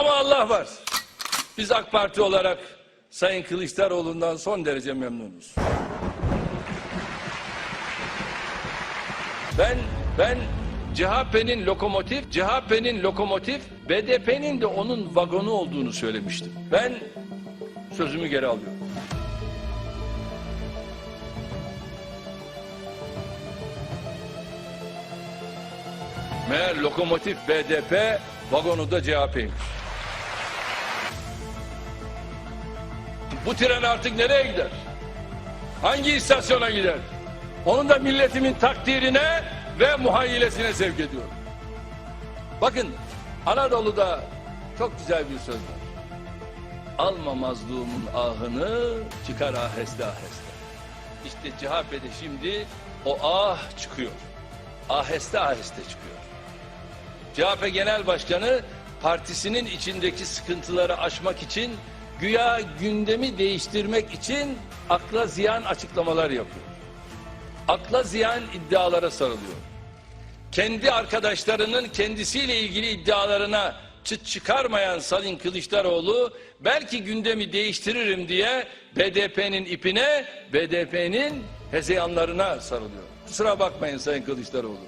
Ama Allah var. Biz AK Parti olarak Sayın Kılıçdaroğlu'ndan son derece memnunuz. Ben ben CHP'nin lokomotif, CHP'nin lokomotif, BDP'nin de onun vagonu olduğunu söylemiştim. Ben sözümü geri alıyorum. Meğer lokomotif BDP, vagonu da CHP'ymiş. Bu tren artık nereye gider? Hangi istasyona gider? Onu da milletimin takdirine ve muhayyilesine sevk ediyorum. Bakın Anadolu'da çok güzel bir söz var. Alma mazlumun ahını çıkar aheste aheste. İşte CHP'de şimdi o ah çıkıyor. Aheste aheste çıkıyor. CHP Genel Başkanı partisinin içindeki sıkıntıları aşmak için güya gündemi değiştirmek için akla ziyan açıklamalar yapıyor. Akla ziyan iddialara sarılıyor. Kendi arkadaşlarının kendisiyle ilgili iddialarına çıt çıkarmayan Sayın Kılıçdaroğlu belki gündemi değiştiririm diye BDP'nin ipine, BDP'nin hezeyanlarına sarılıyor. Kusura bakmayın Sayın Kılıçdaroğlu.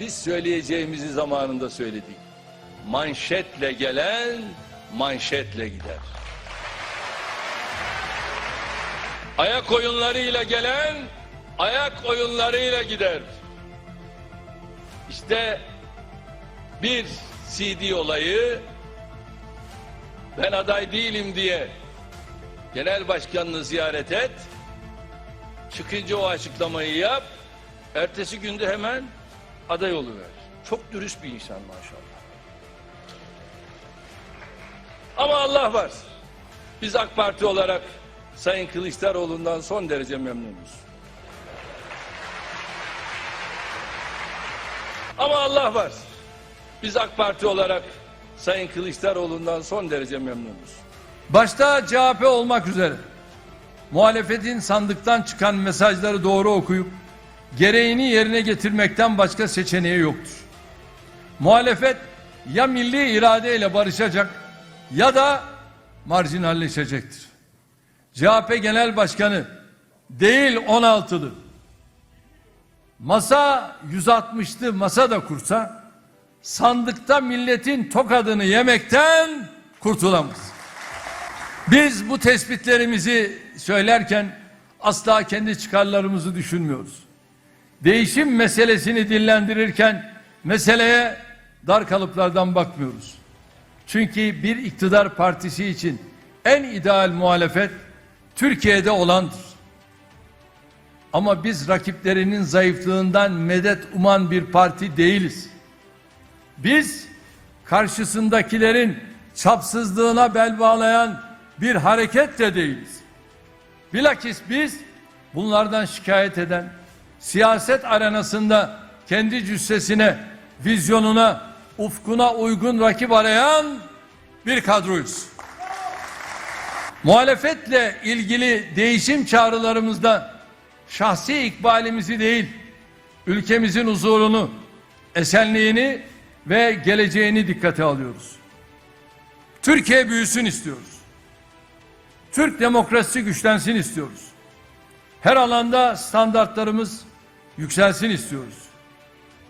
Biz söyleyeceğimizi zamanında söyledik. Manşetle gelen manşetle gider. Ayak oyunlarıyla gelen ayak oyunlarıyla gider. İşte bir CD olayı ben aday değilim diye genel başkanını ziyaret et. Çıkınca o açıklamayı yap. Ertesi günde hemen aday oluver. Çok dürüst bir insan maşallah. Ama Allah var. Biz AK Parti olarak Sayın Kılıçdaroğlu'ndan son derece memnunuz. Ama Allah var. Biz AK Parti olarak Sayın Kılıçdaroğlu'ndan son derece memnunuz. Başta CHP olmak üzere muhalefetin sandıktan çıkan mesajları doğru okuyup gereğini yerine getirmekten başka seçeneği yoktur. Muhalefet ya milli iradeyle barışacak ya da marjinalleşecektir. CHP Genel Başkanı değil 16'lı masa 160'lı masa da kursa sandıkta milletin tokadını yemekten kurtulamaz. Biz bu tespitlerimizi söylerken asla kendi çıkarlarımızı düşünmüyoruz. Değişim meselesini dillendirirken meseleye dar kalıplardan bakmıyoruz. Çünkü bir iktidar partisi için en ideal muhalefet Türkiye'de olandır. Ama biz rakiplerinin zayıflığından medet uman bir parti değiliz. Biz karşısındakilerin çapsızlığına bel bağlayan bir hareket de değiliz. Bilakis biz bunlardan şikayet eden, siyaset arenasında kendi cüssesine, vizyonuna, ufkuna uygun rakip arayan bir kadroyuz. Muhalefetle ilgili değişim çağrılarımızda şahsi ikbalimizi değil, ülkemizin huzurunu, esenliğini ve geleceğini dikkate alıyoruz. Türkiye büyüsün istiyoruz. Türk demokrasisi güçlensin istiyoruz. Her alanda standartlarımız yükselsin istiyoruz.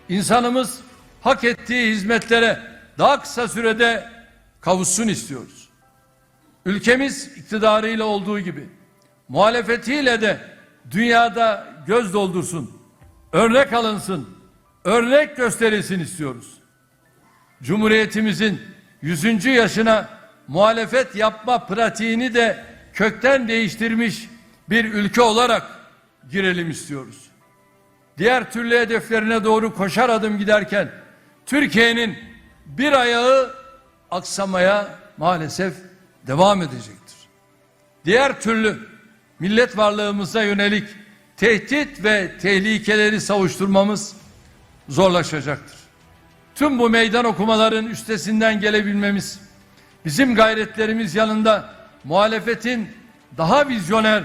İnsanımız hak ettiği hizmetlere daha kısa sürede kavuşsun istiyoruz. Ülkemiz iktidarıyla olduğu gibi muhalefetiyle de dünyada göz doldursun, örnek alınsın, örnek gösterilsin istiyoruz. Cumhuriyetimizin 100. yaşına muhalefet yapma pratiğini de kökten değiştirmiş bir ülke olarak girelim istiyoruz. Diğer türlü hedeflerine doğru koşar adım giderken Türkiye'nin bir ayağı aksamaya maalesef devam edecektir. Diğer türlü millet varlığımıza yönelik tehdit ve tehlikeleri savuşturmamız zorlaşacaktır. Tüm bu meydan okumaların üstesinden gelebilmemiz, bizim gayretlerimiz yanında muhalefetin daha vizyoner,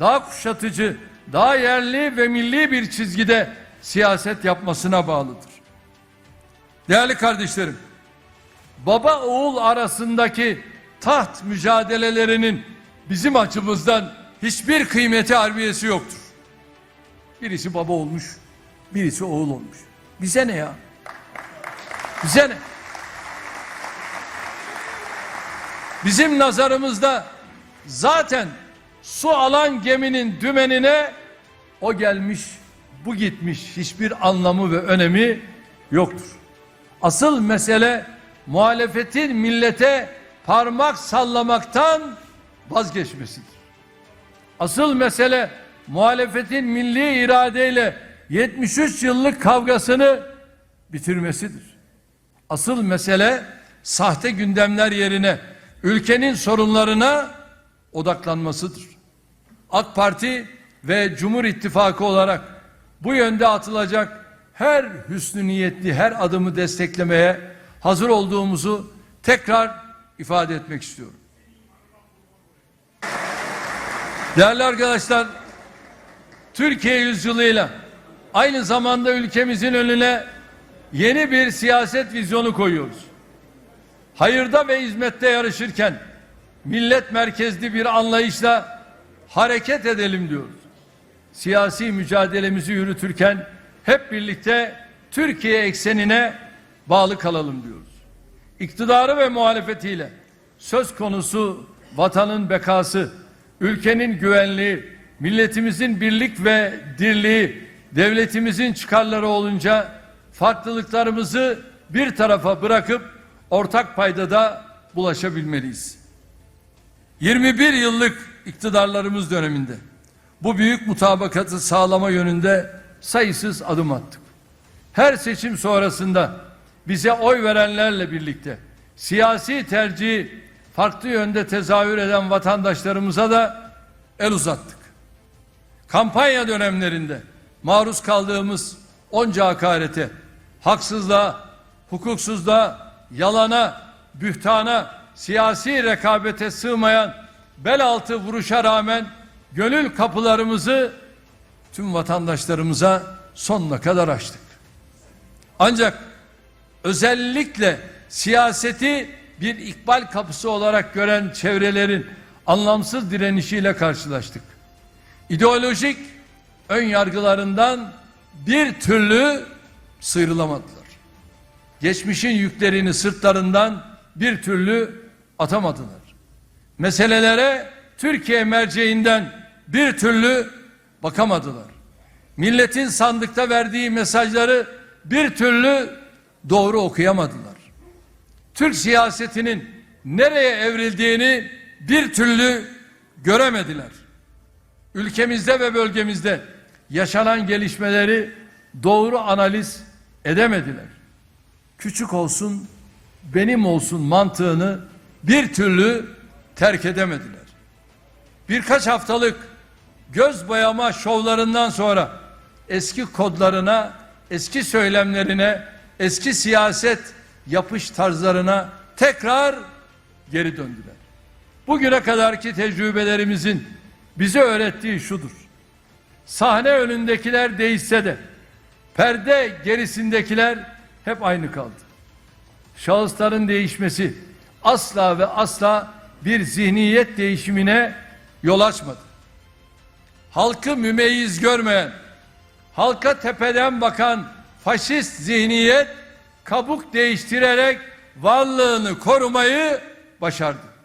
daha kuşatıcı, daha yerli ve milli bir çizgide siyaset yapmasına bağlıdır. Değerli kardeşlerim, baba oğul arasındaki taht mücadelelerinin bizim açımızdan hiçbir kıymeti harbiyesi yoktur. Birisi baba olmuş, birisi oğul olmuş. Bize ne ya? Bize ne? Bizim nazarımızda zaten su alan geminin dümenine o gelmiş, bu gitmiş hiçbir anlamı ve önemi yoktur. Asıl mesele muhalefetin millete parmak sallamaktan vazgeçmesidir. Asıl mesele muhalefetin milli iradeyle 73 yıllık kavgasını bitirmesidir. Asıl mesele sahte gündemler yerine ülkenin sorunlarına odaklanmasıdır. AK Parti ve Cumhur İttifakı olarak bu yönde atılacak her hüsnü niyetli her adımı desteklemeye hazır olduğumuzu tekrar ifade etmek istiyorum. Değerli arkadaşlar, Türkiye yüzyılıyla aynı zamanda ülkemizin önüne yeni bir siyaset vizyonu koyuyoruz. Hayırda ve hizmette yarışırken millet merkezli bir anlayışla hareket edelim diyoruz. Siyasi mücadelemizi yürütürken hep birlikte Türkiye eksenine bağlı kalalım diyoruz. İktidarı ve muhalefetiyle söz konusu vatanın bekası, ülkenin güvenliği, milletimizin birlik ve dirliği, devletimizin çıkarları olunca farklılıklarımızı bir tarafa bırakıp ortak paydada bulaşabilmeliyiz. 21 yıllık iktidarlarımız döneminde bu büyük mutabakatı sağlama yönünde sayısız adım attık. Her seçim sonrasında bize oy verenlerle birlikte siyasi tercihi farklı yönde tezahür eden vatandaşlarımıza da el uzattık. Kampanya dönemlerinde maruz kaldığımız onca hakarete, haksızlığa, hukuksuzluğa, yalana, bühtana, siyasi rekabete sığmayan bel altı vuruşa rağmen gönül kapılarımızı tüm vatandaşlarımıza sonuna kadar açtık. Ancak özellikle siyaseti bir ikbal kapısı olarak gören çevrelerin anlamsız direnişiyle karşılaştık. İdeolojik ön yargılarından bir türlü sıyrılamadılar. Geçmişin yüklerini sırtlarından bir türlü atamadılar. Meselelere Türkiye merceğinden bir türlü bakamadılar. Milletin sandıkta verdiği mesajları bir türlü doğru okuyamadılar. Türk siyasetinin nereye evrildiğini bir türlü göremediler. Ülkemizde ve bölgemizde yaşanan gelişmeleri doğru analiz edemediler. Küçük olsun, benim olsun mantığını bir türlü terk edemediler. Birkaç haftalık göz boyama şovlarından sonra eski kodlarına, eski söylemlerine, eski siyaset yapış tarzlarına tekrar geri döndüler. Bugüne kadarki tecrübelerimizin bize öğrettiği şudur. Sahne önündekiler değişse de perde gerisindekiler hep aynı kaldı. Şahısların değişmesi asla ve asla bir zihniyet değişimine yol açmadı. Halkı mümeyyiz görmeyen, halka tepeden bakan faşist zihniyet kabuk değiştirerek varlığını korumayı başardı.